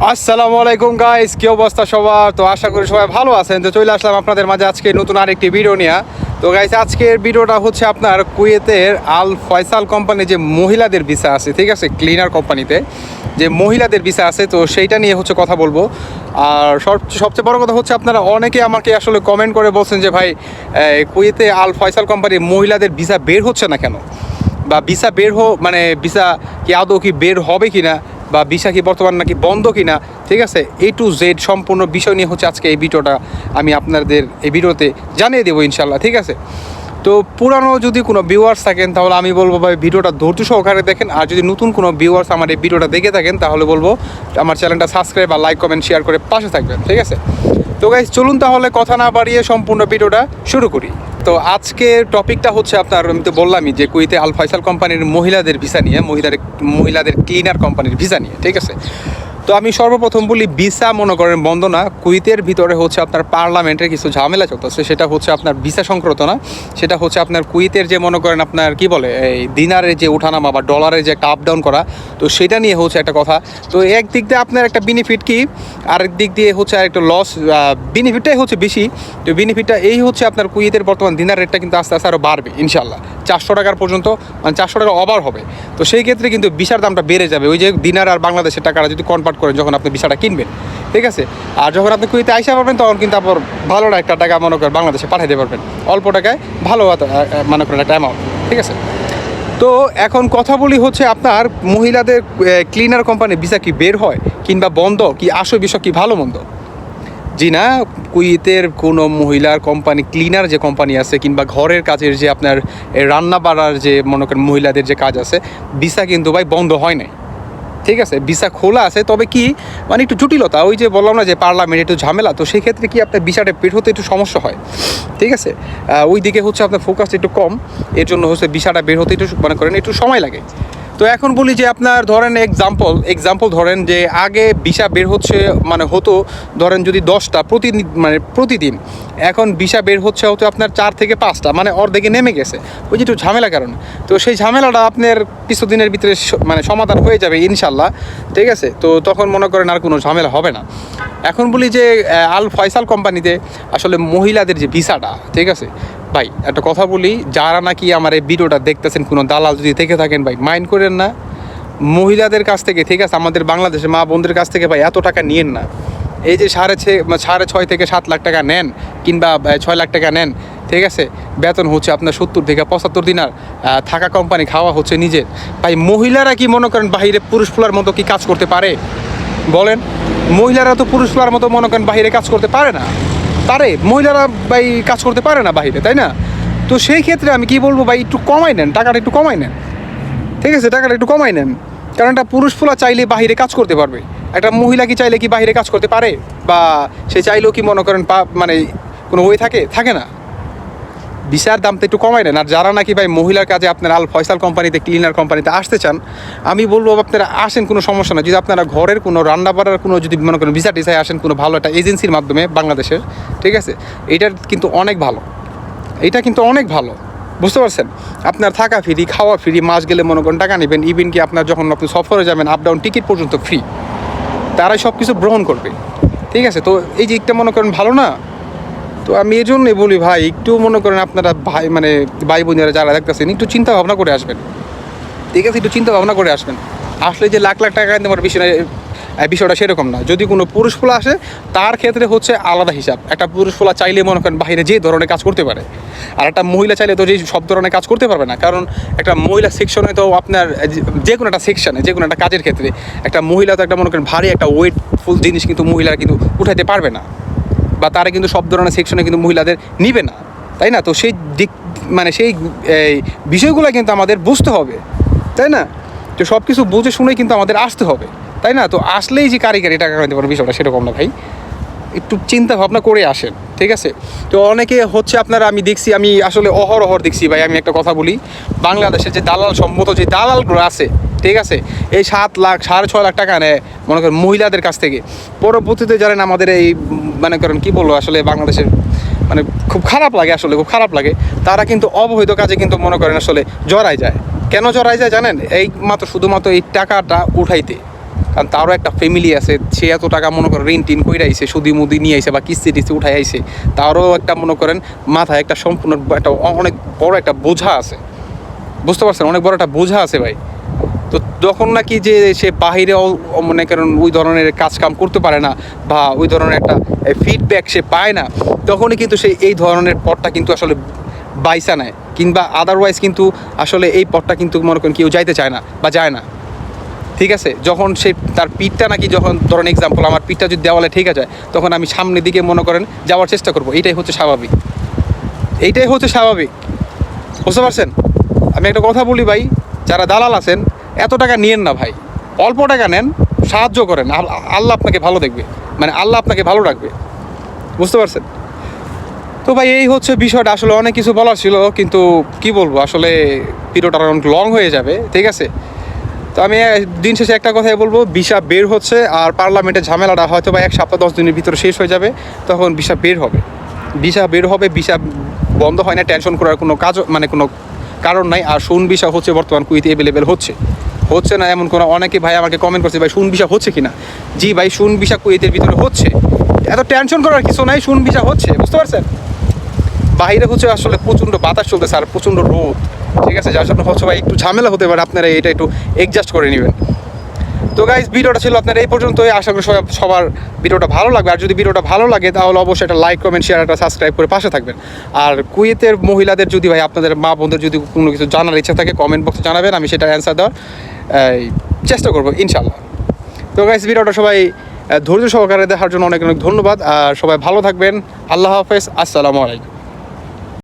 আসসালামু আলাইকুম গাইস কি অবস্থা সবার? তো আশা করি সবাই ভালো আছেন। তো চলে আসলাম আপনাদের মাঝে আজকে নতুন আরেকটি ভিডিও নিয়ে। তো গাইস আজকের ভিডিওটা হচ্ছে আপনার কুয়েতের আল ফয়সাল কোম্পানি যে মহিলাদের ভিসা আছে, ঠিক আছে? ক্লিনার কোম্পানিতে। যে মহিলাদের ভিসা আছে, তো সেইটা নিয়ে হচ্ছে কথা বলব। আর সব- সবচেয়ে বড় কথা হচ্ছে আপনারা অনেকে আমাকে আসলে কমেন্ট করে বলছেন যে, ভাই কুয়েতে আল ফয়সাল কোম্পানির মহিলাদের ভিসা বের হচ্ছে না কেন? বা ভিসা বের হো মানে ভিসা কি আদৌ কি বের হবে কিনা? বা ভিসা কি বর্তমান নাকি বন্ধ কিনা, ঠিক আছে? এ টু জেড সম্পূর্ণ বিষয় নিয়ে হচ্ছে আজকে এই ভিডিওটা আমি আপনাদের এই ভিডিওতে জানিয়ে দেবো ইনশাল্লাহ ঠিক আছে? তো পুরানো যদি কোনো ভিউয়ার্স থাকেন, তাহলে আমি বলব ভাই, ভিডিওটা ধৈর্য সহকারে দেখেন। আর যদি নতুন কোনো ভিউয়ার্স আমার এই ভিডিওটা দেখে থাকেন, তাহলে বলব আমার চ্যানেলটা সাবস্ক্রাইব আর লাইক কমেন্ট শেয়ার করে পাশে থাকবেন, ঠিক আছে? তো গাইজ চলুন তাহলে কথা না বাড়িয়ে সম্পূর্ণ ভিডিওটা শুরু করি। তো আজকে টপিকটা হচ্ছে আপনার, আমি তো বললামই যে কুইতে আল ফয়সাল কোম্পানির মহিলাদের ভিসা নিয়ে, মহিলাদের মহিলাদের ক্লিনার কোম্পানির ভিসা নিয়ে, ঠিক আছে? তো আমি সর্বপ্রথম বলি ভিসা মনে করেন বন্ধ না, কুইতের ভিতরে হচ্ছে আপনার পার্লামেন্টের কিছু ঝামেলা চলতেছে, সেটা হচ্ছে আপনার ভিসা সংক্রান্ত না, সেটা হচ্ছে আপনার কুইতের যে মনে করেন আপনার কি বলে, এই দিনারের যে ওঠানামা বা ডলারের যে একটা আপ ডাউন করা, তো সেটা নিয়ে হচ্ছে একটা কথা। তো এক দিক দিয়ে আপনার একটা বেনিফিট কি, আরেক দিক দিয়ে হচ্ছে আরেকটা লস বেনিফিটটাই হচ্ছে বেশি। তো বেনিফিটটা এই হচ্ছে আপনার কুইতের বর্তমান দিনার রেটটা কিন্তু আস্তে আস্তে আরও বাড়বে ইনশাল্লাহ চারশো টাকার পর্যন্ত মানে চারশো টাকা ওভার হবে। তো সেই ক্ষেত্রে কিন্তু বিশার দামটা বেড়ে যাবে। ওই যে দিনার আর বাংলাদেশের টাকাটা যদি কনভার্ট করেন যখন আপনি বিশাটা কিনবেন, ঠিক আছে? আর যখন আপনি কুইতে আইসা পারবেন তখন কিন্তু আপনার ভালো একটা টাকা মনে করেন বাংলাদেশে পাঠাইতে পারবেন। অল্প টাকায় ভালো মনে করেন একটা অ্যামাউন্ট ঠিক আছে? তো এখন কথা বলি হচ্ছে আপনার মহিলাদের ক্লিনার কোম্পানি ভিসা কি বের হয় কিংবা বন্ধ, কি আসো বিষয় কি ভালো মন্দ? জি না কুইতের কোনো মহিলার কোম্পানি ক্লিনার যে কোম্পানি আছে কিংবা ঘরের কাজের যে আপনার রান্না বাড়ার যে মনে করেন মহিলাদের যে কাজ আছে ভিসা কিন্তু ভাই বন্ধ হয় নাই। ঠিক আছে, ভিসা খোলা আছে, তবে কি মানে একটু জটিলতা, ওই যে বললাম না যে পার্লামেন্ট একটু ঝামেলা, তো সেই ক্ষেত্রে কি আপনার ভিসাটা বের হতে একটু সমস্যা হয়? ঠিক আছে ওই দিকে হচ্ছে আপনার ফোকাস একটু কম, এর জন্য হচ্ছে ভিসাটা বের হতে একটু মনে করেন একটু সময় লাগে। তো এখন বলি যে আপনার ধরেন এক্সাম্পল এক্সাম্পল ধরেন যে আগে ভিসা বের হচ্ছে মানে হতো, ধরেন যদি দশটা প্রতিদিন মানে প্রতিদিন এখন ভিসা বের হচ্ছে হতো আপনার চার থেকে পাঁচটা মানে অর্ধেকে নেমে গেছে। ওই যে একটু ঝামেলা কারণ। তো সেই ঝামেলাটা আপনার কিছুদিনের ভিতরে মানে সমাধান হয়ে যাবে ইনশাল্লাহ, ঠিক আছে? তো তখন মনে করেন আর কোনো ঝামেলা হবে না। এখন বলি যে আল ফয়সাল কোম্পানিতে আসলে মহিলাদের যে ভিসাটা, ঠিক আছে? ভাই, একটা কথা বলি, যারা নাকি আমার এই ভিডিওটা দেখতেছেন, কোনো দালাল যদি থেকে থাকেন, ভাই, মাইন্ড করেন না। মহিলাদের কাছ থেকে, ঠিক আছে? আমাদের বাংলাদেশের মা বোনদের কাছ থেকে, ভাই, এত টাকা নিয়েন না। এই যে সাড়ে ছে সাড়ে ছয় থেকে সাত লাখ টাকা নেন কিংবা ছয় লাখ টাকা নেন, ঠিক আছে? বেতন হচ্ছে আপনার সত্তর থেকে পঁচাত্তর দিনার থাকা কোম্পানি খাওয়া হচ্ছে নিজের। ভাই, মহিলারা কি মনে করেন বাইরে পুরুষ ফুলার মতো কি কাজ করতে পারে? বলেন। মহিলারা তো পুরুষ ফুলার মতো মনে করেন বাইরে কাজ করতে পারে না। পারে। মহিলারা ভাই কাজ করতে পারে না বাহিরে, তাই না? তো সেই ক্ষেত্রে আমি কি বলব ভাই, একটু কমাই নেন, টাকাটা একটু কমাই নেন। ঠিক আছে? টাকাটা একটু কমাই নেন। কারণ একটা পুরুষ ফুলা চাইলে বাইরে কাজ করতে পারবে। একটা মহিলা কি চাইলে কি বাহিরে কাজ করতে পারে? বা সে চাইলেও কি মনে করেন মানে কোনো ওয়ে থাকে? থাকে না। ভিসার দামটা একটু কমাই নেন। আর যারা নাকি ভাই মহিলার কাজে আপনার আল ফয়সাল কোম্পানিতে ক্লিনার কোম্পানিতে আসতে চান, আমি বলব আপনারা আসেন, কোনো সমস্যা না যদি আপনারা ঘরের কোনো, রান্না বাড়ার কোনো, যদি মনে করেন ভিসা টিসায় আসেন, কোনো ভালো একটা এজেন্সির মাধ্যমে বাংলাদেশের, ঠিক আছে? এটার কিন্তু অনেক ভালো। এটা কিন্তু অনেক ভালো। বুঝতে পারছেন? আপনার থাকা ফ্রি, খাওয়া ফ্রি, মাস গেলে মনে করেন টাকা নেবেন। ইভেন কি আপনার যখন আপনি সফরে যাবেন আপ ডাউন টিকিট পর্যন্ত ফ্রি তারাই সব কিছু গ্রহণ করবে। ঠিক আছে? তো এই যে একটা মনে করেন ভালো না? তো আমি এই জন্যই বলি ভাই, একটু মনে করেন আপনারা ভাই মানে ভাই বোনেরা যারা দেখতেছেন, একটু চিন্তা ভাবনা করে আসবেন। ঠিক আছে? একটু চিন্তা ভাবনা করে আসবেন। আসলে যে লাখ লাখ টাকা দেওয়ার বিষয় না- বিষয়টা সেরকম না। যদি কোনো পুরুষ ফুলা আসে, তার ক্ষেত্রে হচ্ছে আলাদা হিসাব। একটা পুরুষ ফুলা চাইলে মনে করেন বাইরে যে ধরনের কাজ করতে পারে। আর একটা মহিলা চাইলে তো যে সব ধরনের কাজ করতে পারবে না। কারণ একটা মহিলা সেকশনে তো আপনার যে- যে কোনো একটা সেকশনে যে কোনো একটা কাজের ক্ষেত্রে, একটা মহিলা তো একটা মনে করেন ভারী একটা ওয়েটফুল জিনিস কিন্তু মহিলারা কিন্তু উঠাইতে পারবে না। বা তারা কিন্তু সব ধরনের সেকশনে কিন্তু মহিলাদের নিবে না, তাই না? তো সেই দিক মানে সেই বিষয়গুলো কিন্তু আমাদের বুঝতে হবে, তাই না? তো সব কিছু বুঝে শুনেই কিন্তু আমাদের আসতে হবে, তাই না? তো আসলেই যে কারিগরি টাকা কামাইতে পারবে বিষয়টা সেরকম না ভাই। একটু চিন্তা ভাবনা করে আসেন, ঠিক আছে? তো অনেকে হচ্ছে আপনারা আমি দেখছি, আমি আসলে অহর অহর দেখছি ভাই, আমি একটা কথা বলি। বাংলাদেশের যে দালাল সম্মত যে দালালগুলো আছে ঠিক আছে? এই সাত লাখ, সাড়ে ছয় লাখ টাকা নেয়, মনে করেন, মহিলাদের কাছ থেকে। পরবর্তীতে জানেন আমাদের এই, মনে করেন, কি বলব আসলে বাংলাদেশের মানে খুব খারাপ লাগে আসলে, খুব খারাপ লাগে, তারা কিন্তু অবৈধ কাজে কিন্তু মনে করেন আসলে জড়াই যায়। কেন জড়াই যায় জানেন? এই মাত্র শুধুমাত্র এই টাকাটা উঠাইতে। কারণ তারও একটা ফ্যামিলি আছে, সে এত টাকা মনে করেন ঋণ টিন কইরা আইসে সুদি মুদি নিয়ে আইসে বা কিস্তি টিস্তি উঠাই আইসে তারও একটা মনে করেন মাথায় একটা সম্পূর্ণ একটা অনেক বড় একটা বোঝা আছে। বুঝতে পারছেন? অনেক বড় একটা বোঝা আছে ভাই। তো যখন নাকি যে সে বাহিরে অ- অ- মনে করেন ওই ধরনের কাজ কাম করতে পারে না বা ওই ধরনের একটা ফিডব্যাক সে পায় না, তখনই কিন্তু সে এই ধরনের পথটা কিন্তু আসলে বাইসা নেয় কিংবা আদারওয়াইজ কিন্তু আসলে এই পথটা কিন্তু মনে করেন কেউ যাইতে চায় না বা যায় না। ঠিক আছে? যখন সে তার পিঠটা নাকি যখন, ধরেন এক্সাম্পল আমার পিঠটা যদি দেওয়ালে ঠিক আছে তখন আমি সামনের দিকে মনে করেন যাওয়ার চেষ্টা করব। এটাই হচ্ছে স্বাভাবিক। এইটাই হচ্ছে স্বাভাবিক। বুঝতে পারছেন? আমি একটা কথা বলি ভাই, যারা দালাল আছেন এত টাকা নিয়েন না ভাই। অল্প টাকা নেন, সাহায্য করেন। আল- আল্লাহ আপনাকে ভালো দেখবে। মানে আল্লাহ আপনাকে ভালো রাখবে। বুঝতে পারছেন? তো ভাই, এই হচ্ছে বিষয়টা। আসলে অনেক কিছু বলার ছিল, কিন্তু কি বলব? আসলে ভিডিওটা অনেক লং হয়ে যাবে, ঠিক আছে? তো আমি দিন শেষে একটা কথাই বলব। ভিসা বের হচ্ছে, আর পার্লামেন্টের ঝামেলাটা হয়তো বা এক সপ্তাহ, দশ দিনের ভিতরে শেষ হয়ে যাবে। তখন ভিসা বের হবে। ভিসা বের হবে, ভিসা বন্ধ হয় না, টেনশন করার কোনো কাজ মানে কোনো কারণ নাই। আর শুন ভিসা হচ্ছে বর্তমান কুইতে অ্যাভেলেবেল হচ্ছে। হচ্ছে না এমন কোনো, অনেকে ভাই আমাকে কমেন্ট করছে, ভাই শুন ভিসা হচ্ছে কিনা? জি ভাই শুন ভিসা কুয়েতের ভিতরে হচ্ছে। এত টেনশন করার কিছু নাই শুন ভিসা হচ্ছে, বুঝতে পারছেন? বাইরে হচ্ছে আসলে প্রচণ্ড বাতাস চলতেছে স্যার প্রচণ্ড রোদ, ঠিক আছে? যার জন্য হচ্ছে ভাই একটু ঝামেলা হতে পারে, আপনারা এটা একটু অ্যাডজাস্ট করে নেবেন। তো গাইজ ভিডিওটা ছিল আপনার এই পর্যন্তই। আশা করি সবার ভিডিওটা ভালো লাগবে। আর যদি ভিডিওটা ভালো লাগে, তাহলে অবশ্যই একটা লাইক কমেন্ট শেয়ার একটা সাবস্ক্রাইব করে পাশে থাকবেন। আর কুয়েতের মহিলাদের যদি ভাই, আপনাদের মা বোনদের যদি কোনো কিছু জানার ইচ্ছা থাকে কমেন্ট বক্সে জানাবেন। আমি সেটা অ্যান্সার দেওয়ার চেষ্টা করব ইনশাল্লাহ তো গাইজ ভিডিওটা সবাই ধৈর্য সহকারে দেখার জন্য অনেক অনেক ধন্যবাদ। আর সবাই ভালো থাকবেন। আল্লাহ হাফেজ। আসসালামু আলাইকুম।